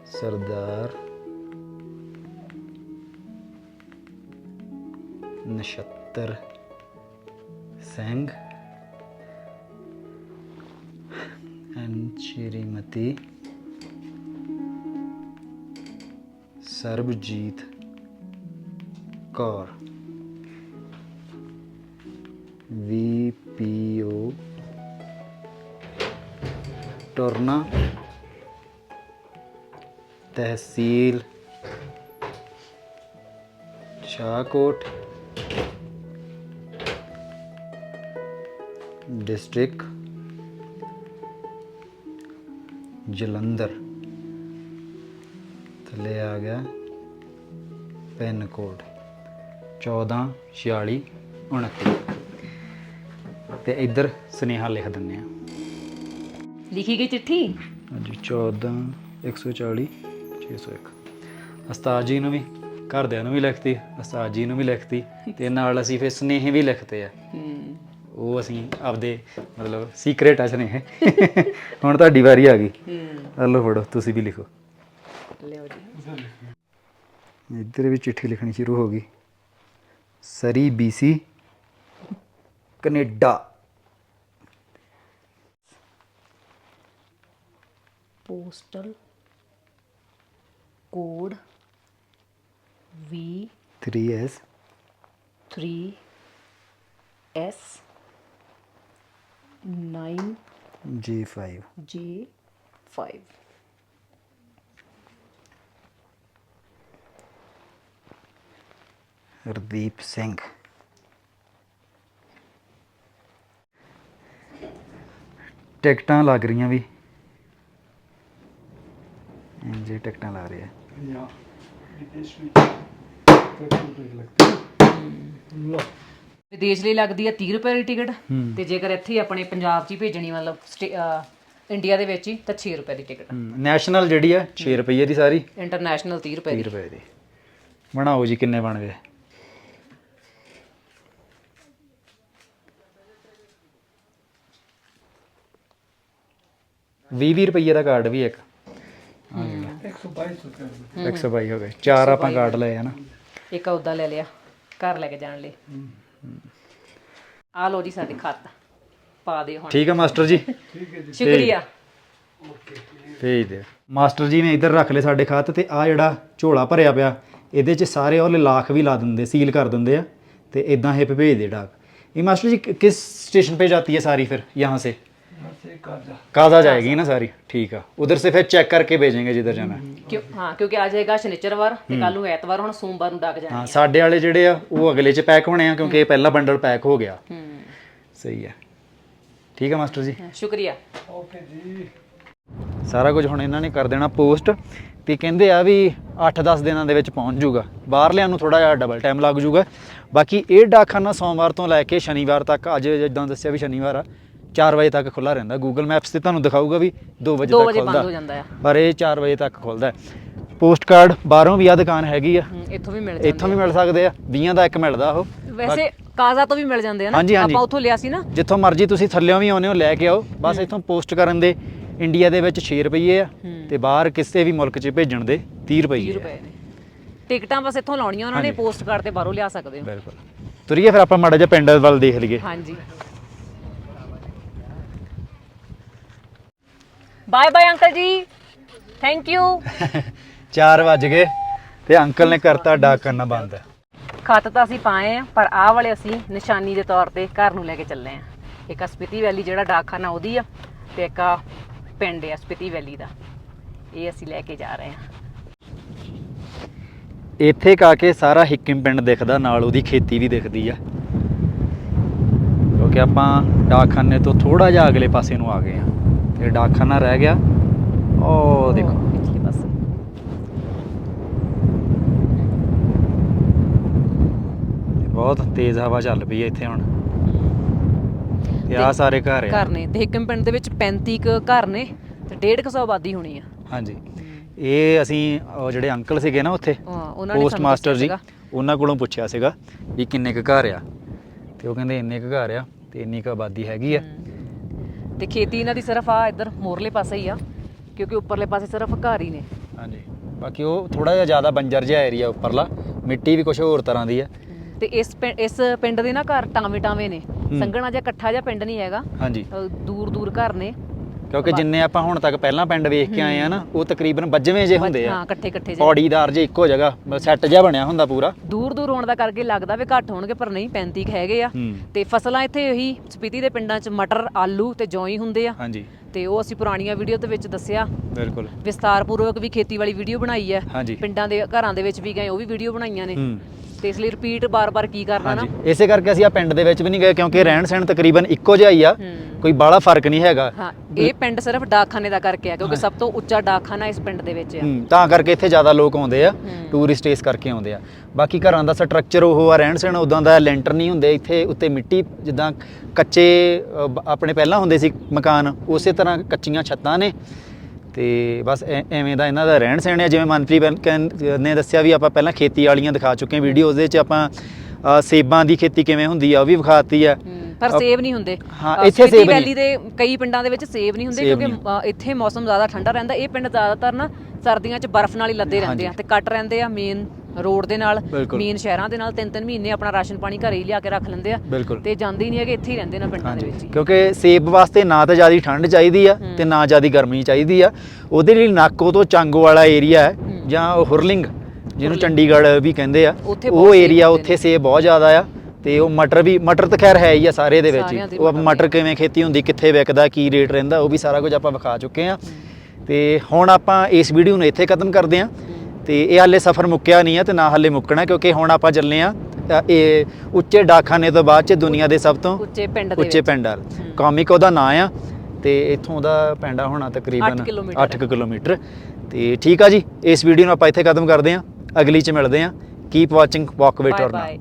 Sardar Nachhattar. Singh and Shrimati Sarabjit Kaur V P O Turna district Jalandhar. ਥੱਲੇ ਆ ਗਿਆ ਪਿੰਨ ਕੋਡ 1446 29 ਤੇ ਇੱਧਰ ਸੁਨੇਹਾ ਲਿਖ ਦਿੰਨੇ ਆ ਲਿਖੀ ਗਈ ਚਿੱਠੀ? ਹਾਂਜੀ 14 140 601 ਉਸਤਾਦ ਜੀ ਨੂੰ ਵੀ ਘਰਦਿਆਂ ਨੂੰ ਵੀ ਲਿਖਤੀ ਉਸਤਾਦ ਜੀ ਨੂੰ ਵੀ ਲਿਖਤੀ ਤੇ ਨਾਲ ਅਸੀਂ ਫਿਰ ਸੁਨੇਹੇ ਵੀ ਲਿਖਤੇ ਆ। ਹੂੰ। ਉਹ ਅਸੀਂ ਆਪਦੇ ਮਤਲਬ ਸੀਕ੍ਰੇਟ ਆ ਸੁਨੇਹੇ ਹੁਣ ਤੁਹਾਡੀ ਵਾਰੀ ਆ ਗਈ। ਹੂੰ। ਹਲੋ ਫੜੋ ਤੁਸੀਂ ਵੀ ਲਿਖੋ। ਲਿਓ ਜੀ। ਇੱਧਰ ਵੀ ਚਿੱਠੀ ਲਿਖਣੀ ਸ਼ੁਰੂ ਹੋ ਗਈ। Surrey BC Canada. Postal code V 3S 3 S 9 G5 J 5 Hardeep Singh. ਟਿਕਟਾਂ ਲੱਗ ਰਹੀਆਂ ਵੀ। ਜੀ ਟਿਕਟਾਂ ਲੱਗ ਰਹੀਆਂ ਵਿਦੇਸ਼ ਲਈ ਲੱਗਦੀ ਹੈ 30 ਰੁਪਏ ਦੀ ਟਿਕਟ ਤੇ ਜੇਕਰ ਇੱਥੇ ਹੀ ਆਪਣੇ ਪੰਜਾਬ 'ਚ ਹੀ ਭੇਜਣੀ ਮਤਲਬ ਸਟੇ- ਅਹ ਇੰਡੀਆ ਦੇ ਵਿੱਚ ਹੀ ਤਾਂ 6 ਰੁਪਏ ਦੀ ਟਿਕਟ ਨੈਸ਼ਨਲ ਜਿਹੜੀ ਆ 6 ਰੁਪਏ ਦੀ ਸਾਰੀ? ਇੰਟਰਨੈਸ਼ਨਲ 30 ਰੁਪਏ 30 ਦੀ ਰੁਪਏ ਦੀ। ਬਣਾਓ ਜੀ ਕਿੰਨੇ ਬਣ ਗਏ? ਵੀਹ 20 ਰੁਪਏ ਦਾ ਕਾਰਡ ਵੀ ਇੱਕ। 122 122 ਹੋ। ਗਏ। ਚਾਰ ਆਪਾਂ ਕਾਰਡ ਲਏ ਆ ਨਾ। ਇੱਕ ਉਹਦਾ ਲੈ ਲਿਆ। ਘਰ ਲੈ ਕੇ ਜਾਣ ਲਈ। ਆ ਲੋ ਜੀ ਸਾਡੇ ਖਾਤਾ। ਪਾ ਦੇ ਹੁਣ। ਠੀਕ ਹੈ ਮਾਸਟਰ ਜੀ। ਸ਼ੁਕਰੀਆ। ਭੇਜ ਦਿਓ। ਮਾਸਟਰ ਜੀ ਨੇ ਇੱਧਰ ਰੱਖ ਲਏ ਸਾਡੇ ਖਾਤ ਤੇ ਆ ਜਿਹੜਾ ਝੋਲਾ ਭਰਿਆ ਪਿਆ ਇਹਦੇ 'ਚ ਸਾਰੇ ਉਹ ਲਾਖ ਵੀ ਲਾ ਦਿੰਦੇ ਸੀਲ ਕਰ ਦਿੰਦੇ ਆ। ਤੇ ਇਦਾਂ ਹੀ ਭੇਜ ਦੇ ਡਾਕ। ਇਹ ਮਾਸਟਰ ਜੀ ਕਿਸ ਸਟੇਸ਼ਨ ਪੇ ਜਾਤੀ ਹੈ ਸਾਰੀ ਫਿਰ? ਯਹਾਂ ਸੇ? से काजा जाएगी ना सारी ठीक है उधर से फिर चेक करके भेजेंगे जिधर जाना है ਕਿਉਂ ਹਾਂ ਕਿਉਂਕਿ ਆ ਜਾਏਗਾ ਸ਼ਨੀਚਰਵਾਰ ਤੇ ਕੱਲ ਨੂੰ ਐਤਵਾਰ ਹੁਣ ਸੋਮਵਾਰ ਨੂੰ ਡੱਕ ਜਾਣਾ ਹਾਂ ਸਾਡੇ ਵਾਲੇ ਜਿਹੜੇ ਆ ਉਹ ਅਗਲੇ 'ਚ ਪੈਕ ਹੋਣੇ ਆ ਕਿਉਂਕਿ ਇਹ ਪਹਿਲਾ ਬੰਡਲ ਪੈਕ ਹੋ ਗਿਆ ਹੂੰ ਸਹੀ ਹੈ ਠੀਕ ਹੈ ਮਾਸਟਰ ਜੀ ਸ਼ੁਕਰੀਆ ਸਾਰਾ ਕੁਝ ਹੁਣ ਇਹਨਾਂ ਨੇ ਕਰ ਦੇਣਾ ਪੋਸਟ ਤੇ ਕਹਿੰਦੇ ਆ ਵੀ 8-10 ਦਿਨਾਂ ਦੇ ਵਿੱਚ ਪਹੁੰਚ ਜਾਊਗਾ ਬਾਹਰਲਿਆਂ ਨੂੰ ਥੋੜਾ ਜਿਹਾ ਡਬਲ ਟਾਈਮ ਲੱਗ ਜਾਊਗਾ ਬਾਕੀ ਇਹ ਡਾਕਖਾਨਾ ਸੋਮਵਾਰ ਤੋਂ ਲੈ ਕੇ ਸ਼ਨੀਵਾਰ ਤੱਕ ਅੱਜ ਜਿੱਦਾਂ ਦੱਸਿਆ ਵੀ ਸ਼ਨੀਵਾਰ ਆ 4 ਵਜੇ ਤੱਕ ਖੁੱਲਾ ਰਹਿੰਦਾ। ਗੂਗਲ ਮੈਪਸ ਤੇ ਤੁਹਾਨੂੰ ਦਿਖਾਊਗਾ ਵੀ 2 ਵਜੇ 2 ਤੱਕ ਵਜੇ ਬੰਦ ਖੁੱਲਦਾ ਹੋ ਜਾਂਦਾ ਆ। ਪਰ ਇਹ 4 ਵਜੇ ਤੱਕ ਖੁੱਲਦਾ ਪੋਸਟ ਕਾਰਡ ਬਾਹਰੋਂ ਵੀ ਆ ਦੁਕਾਨ ਹੈਗੀ ਆ। ਇੱਥੋਂ ਵੀ ਮਿਲ ਜਾਂਦੇ ਇੱਥੋਂ ਵੀ ਮਿਲ ਸਕਦੇ ਆ। 20 ਦਾ ਇੱਕ ਮਿਲਦਾ ਉਹ। ਵੈਸੇ ਕਾਜ਼ਾ ਤੋਂ ਵੀ ਮਿਲ ਜਾਂਦੇ ਆ ਨਾ। ਹਾਂਜੀ, ਹਾਂਜੀ। ਆਪਾਂ ਉੱਥੋਂ ਲਿਆ ਸੀ ਨਾ। ਜਿੱਥੋਂ ਮਰਜ਼ੀ ਤੁਸੀਂ ਥੱਲਿਓਂ ਵੀ ਆਉਨੇ ਹੋ ਲੈ ਕੇ ਆਓ। ਬਸ ਇੱਥੋਂ ਪੋਸਟ ਕਰਨ ਦੇ ਇੰਡੀਆ ਦੇ ਵਿੱਚ 6 ਰੁਪਏ ਆ ਤੇ ਬਾਹਰ ਕਿਸੇ ਵੀ ਮੁਲਕ 'ਚ ਭੇਜਣ ਦੇ 30 ਰੁਪਏ 30 ਆ। ਰੁਪਏ ਨੇ। ਟਿਕਟਾਂ ਬਸ ਇੱਥੋਂ ਲਾਉਣੀਆਂ ਉਹਨਾਂ ਨੇ ਹਾਂਜੀ। ਪੋਸਟ ਕਾਰਡ ਤੇ ਬਾਹਰੋਂ ਲਿਆ ਸਕਦੇ ਹੋ। ਬਿਲਕੁਲ। ਤੁਰੀਏ ਫਿਰ ਆਪਾਂ ਮਾੜਾ ਜਿਹਾ ਪਿੰਡ ਵੱਲ ਦੇਖ ਲਈਏ। ਹਾਂਜੀ। Bye bye uncle ji thank you 4 ਵਜ ਗਏ ਤੇ ਅੰਕਲ ਨੇ ਕਰਤਾ ਡਾਕ ਕਰਨਾ ਬੰਦ। ਖਤ ਤਾਂ ਅਸੀਂ ਪਾਏ ਆ ਪਰ ਆਹ ਵਾਲੇ ਅਸੀਂ ਨਿਸ਼ਾਨੀ ਦੇ ਤੌਰ ਤੇ ਘਰ ਨੂੰ ਲੈ ਕੇ ਚੱਲੇ ਆ। ਇੱਕ ਆ ਸਪਿਤੀ ਵੈਲੀ ਜਿਹੜਾ ਡਾਕਖਾਨਾ ਉਹਦੀ ਆ ਤੇ ਇੱਕ ਆ ਪਿੰਡ ਆ ਸਪਿਤੀ ਵੈਲੀ ਦਾ। ਇਹ ਅਸੀਂ ਲੈ ਕੇ ਜਾ ਰਹੇ ਆ। ਇੱਥੇ ਕਾ ਕੇ ਸਾਰਾ ਹਿੱਕਿਮ ਪਿੰਡ ਦਿਖਦਾ ਨਾਲ ਉਹਦੀ ਖੇਤੀ ਵੀ ਦਿਖਦੀ ਆ। ਕਿਉਂਕਿ ਆਪਾਂ ਡਾਕਖਾਨੇ ਤੋਂ ਥੋੜਾ ਜਿਹਾ ਅਗਲੇ ਪਾਸੇ ਨੂੰ ਆ ਗਏ ਆ। ਤੇ ਡਾਕਖਾਨਾ ਰਹਿ ਗਿਆ। ਉਹ ਦੇਖੋ। ਪਿਛਲੇ ਪਾਸੇ। ਬਹੁਤ ਤੇਜ਼ ਹਵਾ ਚੱਲ ਪਈ ਹੈ ਇੱਥੇ ਹੁਣ। ਤੇ ਆ ਸਾਰੇ ਘਰ ਆ। ਘਰ ਨੇ। ਤੇ ਹਿਕਮ ਪਿੰਡ ਦੇ ਵਿੱਚ 35 ਕੁ ਘਰ ਨੇ ਤੇ 150 ਆਬਾਦੀ ਹੋਣੀ ਆ। ਹਾਂਜੀ। ਇਹ ਅਸੀਂ ਉਹ ਜਿਹੜੇ ਅੰਕਲ ਸੀਗੇ ਨਾ ਉੱਥੇ ਹਾਂ, ਉਹਨਾਂ ਨੇ ਪੋਸਟ ਸਾਨੂੰ ਮਾਸਟਰ ਦੱਸਿਆ ਜੀ ਉਹਨਾਂ ਕੋਲੋਂ ਪੁੱਛਿਆ ਸੀਗਾ ਵੀ ਕਿੰਨੇ ਕੁ ਘਰ ਆ। ਤੇ ਉਹ ਕਹਿੰਦੇ ਇੰਨੇ ਕੁ ਘਰ ਆ ਤੇ ਇੰਨੀ ਕੁ ਆਬਾਦੀ ਹੈਗੀ ਆ। ਤੇ ਖੇਤੀ ਇਹਨਾਂ ਦੀ ਸਿਰਫ ਆ ਇੱਧਰ ਮੋਰਲੇ ਪਾਸੇ ਹੀ ਆ ਕਿਉਂਕਿ ਉੱਪਰਲੇ ਪਾਸੇ ਸਿਰਫ ਘਰ ਹੀ ਨੇ। ਹਾਂਜੀ। ਬਾਕੀ ਉਹ ਥੋੜਾ ਜਿਹਾ ਜ਼ਿਆਦਾ ਬੰਜਰ ਜਿਹਾ ਏਰੀਆ ਉੱਪਰਲਾ ਮਿੱਟੀ ਵੀ ਕੁਝ ਹੋਰ ਤਰ੍ਹਾਂ ਦੀ ਆ। ਤੇ ਤੇ ਇਸ ਪਿੰ- ਇਸ ਪਿੰਡ ਦੇ ਨਾ ਘਰ ਟਾਵੇਂ ਟਾਵੇਂ ਨੇ ਸੰਘਣਾ ਜਿਹਾ ਇਕੱਠਾ ਜਿਹਾ ਪਿੰਡ ਨਹੀਂ ਹੈਗਾ। ਹਾਂਜੀ। ਦੂਰ ਦੂਰ ਘਰ ਨੇ। ਕਿਉਂਕਿ ਜਿੰਨੇ ਆਪਾਂ ਹੁਣ ਤੱਕ ਪਹਿਲਾਂ ਪਿੰਡ ਵੇਖ ਕੇ ਆਏ ਆ ਨਾ ਉਹ ਤਕਰੀਬਨ ਬੱਜਵੇਂ ਜੇ ਹੁੰਦੇ ਆ। ਹਾਂ ਇਕੱਠੇ ਇਕੱਠੇ ਜਿਹੇ ਪੌੜੀਦਾਰ ਜੇ ਇੱਕੋ ਜਗ੍ਹਾ ਸੈੱਟ ਜਿਹਾ ਬਣਿਆ ਹੁੰਦਾ ਪੂਰਾ। ਦੂਰ ਦੂਰ ਹੋਣ ਦਾ ਕਰਕੇ ਲੱਗਦਾ ਵੀ ਘੱਟ ਹੋਣਗੇ ਪਰ ਨਹੀਂ 35 ਕੁ ਹੈਗੇ ਆ। ਤੇ ਫਸਲਾਂ ਇੱਥੇ ਇਹੀ ਸਪੀਤੀ ਦੇ ਪਿੰਡਾਂ 'ਚ ਮਟਰ ਆਲੂ ਤੇ ਜੌਂ ਹੀ ਹੁੰਦੇ ਆ। ਹਾਂਜੀ। ਤੇ ਉਹ ਅਸੀਂ ਪੁਰਾਣੀਆਂ ਵੀਡੀਓ ਦੇ ਵਿੱਚ ਦੱਸਿਆ। ਬਿਲਕੁਲ। ਵਿਸਤਾਰਪੂਰਵਕ ਵੀ ਖੇਤੀ ਵਾਲੀ ਵੀਡੀਓ ਬਣਾਈ ਹੈ। ਹਾਂਜੀ। ਪਿੰਡਾਂ ਦੇ ਘਰਾਂ ਦੇ ਵਿੱਚ ਵੀ ਗਏ ਉਹ ਵੀ ਵੀਡੀਓ ਬਣਾਈਆਂ ਨੇ। ਹੂੰ। ਤੇ ਇਸ ਲਈ ਰਿਪੀਟ ਬਾਰ-ਬਾਰ ਕੀ ਕਰਨਾ ਨਾ। ਹਾਂਜੀ। ਇਸੇ ਕਰਕੇ ਅਸੀਂ ਆ ਪਿੰਡ ਦੇ ਵਿੱਚ ਵੀ ਨਹੀਂ ਗਏ ਕਿਉਂਕਿ ਰਹਿਣ ਸਹਿਣ ਤਕਰੀਬਨ ਇੱਕੋ ਜਿਹਾ ਹੀ ਆ। ਹੂੰ। ਕੋਈ ਬਾਹਲਾ ਫ਼ਰਕ ਨਹੀਂ ਹੈਗਾ। ਹਾਂ ਇਹ ਪਿੰਡ ਸਿਰਫ ਡਾਕਖਾਨੇ ਦਾ ਕਰਕੇ ਆ ਕਿਉਂਕਿ ਸਭ ਤੋਂ ਉੱਚਾ ਡਾਕਖਾਨਾ ਇਸ ਪਿੰਡ ਦੇ ਵਿੱਚ ਆ। ਹੂੰ, ਤਾਂ ਕਰਕੇ ਇੱਥੇ ਜ਼ਿਆਦਾ ਲੋਕ ਆਉਂਦੇ ਆ ਹੂੰ। ਟੂਰਿਸਟ ਇਸ ਕਰਕੇ ਆਉਂਦੇ ਆ। ਬਾਕੀ ਘਰਾਂ ਦਾ ਸਟਰਕਚਰ ਉਹ ਆ ਰਹਿਣ ਸਹਿਣ ਉਦਾਂ ਦਾ ਲੈਂਟਰ ਨਹੀਂ ਹੁੰਦੇ ਇੱਥੇ ਉੱਤੇ ਮਿੱਟੀ ਜਿੱਦਾਂ ਕੱਚੇ ਅ, ਬ- ਆਪਣੇ ਪਹਿਲਾਂ ਹੁੰਦੇ ਸੀ ਮਕਾਨ ਉਸੇ ਤਰ੍ਹਾਂ ਕੱਚੀਆਂ ਛੱਤਾਂ ਨੇ। ਤੇ ਬਸ ਐਵੇਂ ਦਾ ਇਹਨਾਂ ਦਾ ਰਹਿਣ ਸਹਿਣ ਹੈ ਜਿਵੇਂ ਮਨਪ੍ਰੀਤ ਨੇ ਦੱਸਿਆ ਵੀ ਆਪਾਂ ਪਹਿਲਾਂ ਖੇਤੀ ਵਾਲੀਆਂ ਦਿਖਾ ਚੁੱਕੇ ਹਾਂ ਵੀਡੀਓ ਉਹਦੇ 'ਚ ਆਪਾਂ ਸੇਬਾਂ ਦੀ ਖੇਤੀ ਕਿਵੇਂ ਹੁੰਦੀ ਆ ਉਹ ਵੀ ਵਿਖਾਤੀ ਆ। ਪਰ ਸੇਬ ਨਹੀਂ ਹੁੰਦੇ। ਹਾਂ, ਇੱਥੇ ਸੇਬ ਨਹੀਂ। ਵੈਲੀ ਦੇ ਕਈ ਪਿੰਡਾਂ ਦੇ ਵਿੱਚ ਸੇਬ ਨਹੀਂ ਹੁੰਦੇ ਕਿਉਂਕਿ ਇੱਥੇ ਮੌਸਮ ਜ਼ਿਆਦਾ ਠੰਡਾ ਰਹਿੰਦਾ। ਇਹ ਪਿੰਡ ਜ਼ਿਆਦਾਤਰ ਨਾ ਸਰਦੀਆਂ 'ਚ ਬਰਫ਼ ਨਾਲ ਹੀ ਲੱਦੇ ਰਹਿੰਦੇ ਆ ਤੇ ਕੱਟ ਰਹਿੰਦੇ ਆ ਮੇਨ ਰੋਡ ਦੇ ਨਾਲ ਬਿਲਕੁਲ। ਮੇਨ ਸ਼ਹਿਰਾਂ ਦੇ ਨਾਲ ਤਿੰਨ ਤਿੰਨ ਮਹੀਨੇ ਆਪਣਾ ਰਾਸ਼ਨ ਪਾਣੀ ਘਰੇ ਹੀ ਲਿਆ ਕੇ ਰੱਖ ਲੈਂਦੇ ਆ। ਬਿਲਕੁਲ। ਤੇ ਜਾਂਦੇ ਹੀ ਨਹੀਂ ਹੈਗੇ ਇੱਥੇ ਹੀ ਰਹਿੰਦੇ ਨੇ ਪਿੰਡਾਂ ਦੇ ਵਿੱਚ ਹੀ। ਕਿਉਂਕਿ ਸੇਬ ਵਾਸਤੇ ਨਾ ਤਾਂ ਜ਼ਿਆਦਾ ਠੰਡ ਚਾਹੀਦੀ ਆ ਤੇ ਨਾ ਜ਼ਿਆਦਾ ਗਰਮੀ ਚਾਹੀਦੀ ਆ। ਉਹਦੇ ਲਈ ਨਾਕੋ ਤੋਂ ਚਾਂਗੋ ਵਾਲਾ ਏਰੀਆ ਹੈ ਜਾਂ ਉਹ ਹੁਰਲਿੰਗ ਜਿਹਨੂੰ ਚੰਡੀਗੜ੍ਹ ਵੀ ਕਹਿੰਦੇ ਆ। ਉੱਥੇ ਉਹ ਸੇਬ ਏਰੀਆ ਹੁੰਦੇ ਉੱਥੇ ਸੇਬ ਬਹੁਤ ਜ਼ਿਆਦਾ ਆ ਤੇ ਉਹ ਮਟਰ ਵੀ ਮਟਰ ਤਾਂ ਖੈਰ ਹੈ ਹੀ ਆ ਸਾਰੇ ਦੇ ਵਿੱਚ ਹੀ। ਸਾਰਿਆਂ ਦੇ ਉਹ ਆਪਾਂ ਮਟਰ ਮਟਰ ਕਿਵੇਂ ਖੇਤੀ ਹੁੰਦੀ ਕਿੱਥੇ ਵਿਕਦਾ ਕੀ ਰੇਟ ਰਹਿੰਦਾ ਉਹ ਵੀ ਸਾਰਾ ਕੁਝ ਆਪਾਂ ਵਿਖਾ ਚੁੱਕੇ ਆ। ਤੇ ਹੁਣ ਆਪਾਂ ਇਸ ਵੀਡੀਓ ਨੂੰ ਇੱਥੇ ਖਤਮ ਕਰਦੇ ਆ। ਤੇ ਇਹ ਹਾਲੇ ਸਫ਼ਰ ਮੁੱਕਿਆ ਨਹੀਂ ਆ ਤੇ ਨਾ ਹਾਲੇ ਮੁੱਕਣਾ ਕਿਉਂਕਿ ਹੁਣ ਆਪਾਂ ਚੱਲੇ ਆ ਇਹ ਉੱਚੇ ਡਾਕਖਾਨੇ ਤੋਂ ਬਾਅਦ ਚ ਦੁਨੀਆ ਦੇ ਸਭ ਤੋਂ ਉੱਚੇ ਪਿੰਡ ਦੇ ਉੱਚੇ ਪਿੰਡ ਆ ਕਾਮਿਕ ਉਹਦਾ ਨਾਂ ਆ ਤੇ ਇੱਥੋਂ ਦਾ ਪਿੰਡ ਹੋਣਾ ਤਕਰੀਬਨ ਅੱਠ ਕਿਲੋਮੀਟਰ। 8 ਕਿਲੋਮੀਟਰ। ਤੇ ਠੀਕ ਆ ਜੀ ਇਸ ਵੀਡੀਓ ਨੂੰ ਆਪਾਂ ਇੱਥੇ ਖਤਮ ਕਰਦੇ ਆ ਅਗਲੀ ਚ ਮਿਲਦੇ ਆ keep watching walkway bye Turna bye